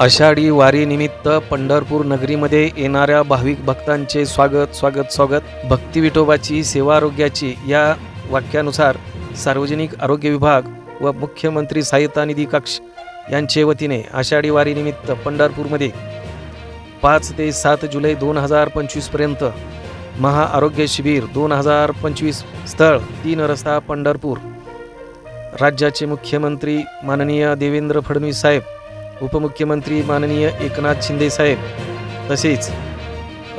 आषाढी वारीनिमित्त पंढरपूर नगरीमध्ये येणाऱ्या भाविक भक्तांचे स्वागत स्वागत स्वागत. भक्ती विठोबाची सेवा आरोग्याची या वाक्यानुसार सार्वजनिक आरोग्य विभाग व मुख्यमंत्री सहायता निधी कक्ष यांचे वतीने आषाढी वारीनिमित्त पंढरपूरमध्ये पाच ते सात जुलै दोन हजार पंचवीसपर्यंत महाआरोग्य शिबिर दोन हजार पंचवीस स्थळ तीन रस्ता पंढरपूर. राज्याचे मुख्यमंत्री माननीय देवेंद्र फडणवीस साहेब उपमुख्यमंत्री माननीय एकनाथ शिंदे साहेब तसेच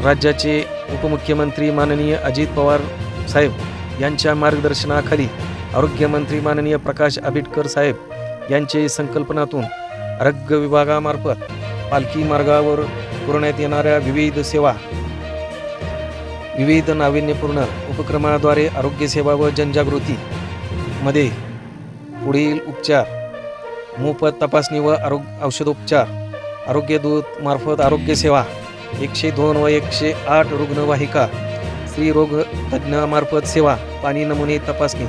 राज्याचे उपमुख्यमंत्री माननीय अजित पवार साहेब यांच्या मार्गदर्शनाखाली आरोग्यमंत्री माननीय प्रकाश आंबेडकर साहेब यांचे संकल्पनातून आरोग्य विभागामार्फत पालखी मार्गावर पुरवण्यात येणाऱ्या विविध सेवा विविध नाविन्यपूर्ण उपक्रमाद्वारे आरोग्यसेवा व जनजागृती मध्ये पुढील उपचार मोफत तपासणी व आरोग्य औषधोपचार. आरोग्य दूत मार्फत आरोग्यसेवा एकशे दोन व एकशे आठ रुग्णवाहिका. स्त्रीरोग तज्ज्ञामार्फत सेवा. पाणी नमुने तपासणी.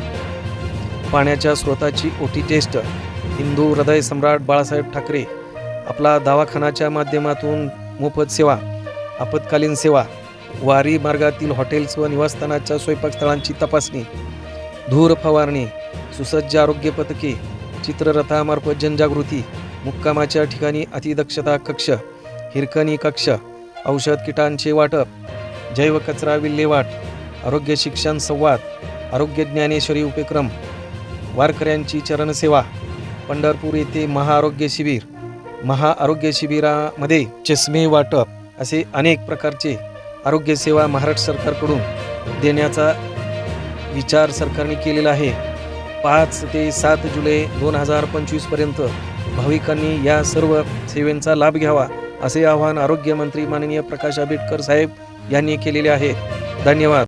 पाण्याच्या स्रोताची ओटी टेस्ट. हिंदू हृदय सम्राट बाळासाहेब ठाकरे. आपला दवाखानाच्या माध्यमातून मोफत सेवा. आपत्कालीन सेवा. वारी मार्गातील हॉटेल्स व निवासस्थानाच्या स्वयंपाकस्थळांची तपासणी. धूर फवारणी. सुसज्ज आरोग्य पथके. चित्ररथामार्फत जनजागृती मुक्कामाच्या ठिकाणी अतिदक्षता कक्ष हिरकणी कक्ष औषध किटांचे वाटप जैव कचरा विल्हेवाट आरोग्य शिक्षण संवाद आरोग्य ज्ञानेश्वरी उपक्रम वारकऱ्यांची चरणसेवा पंढरपूर येथे महाआरोग्य शिबिर महाआरोग्य शिबिरामध्ये चष्मे वाटप असे अनेक प्रकारचे आरोग्यसेवा महाराष्ट्र सरकारकडून देण्याचा विचार सरकारने केलेला आहे. पाच ते सात जुलै दोन हजार पंचवीसपर्यंत भाविकांनी या सर्व सेवेंचा लाभ घ्यावा असे आवाहन आरोग्यमंत्री माननीय प्रकाश आंबेडकर साहेब यांनी केलेले आहे. धन्यवाद.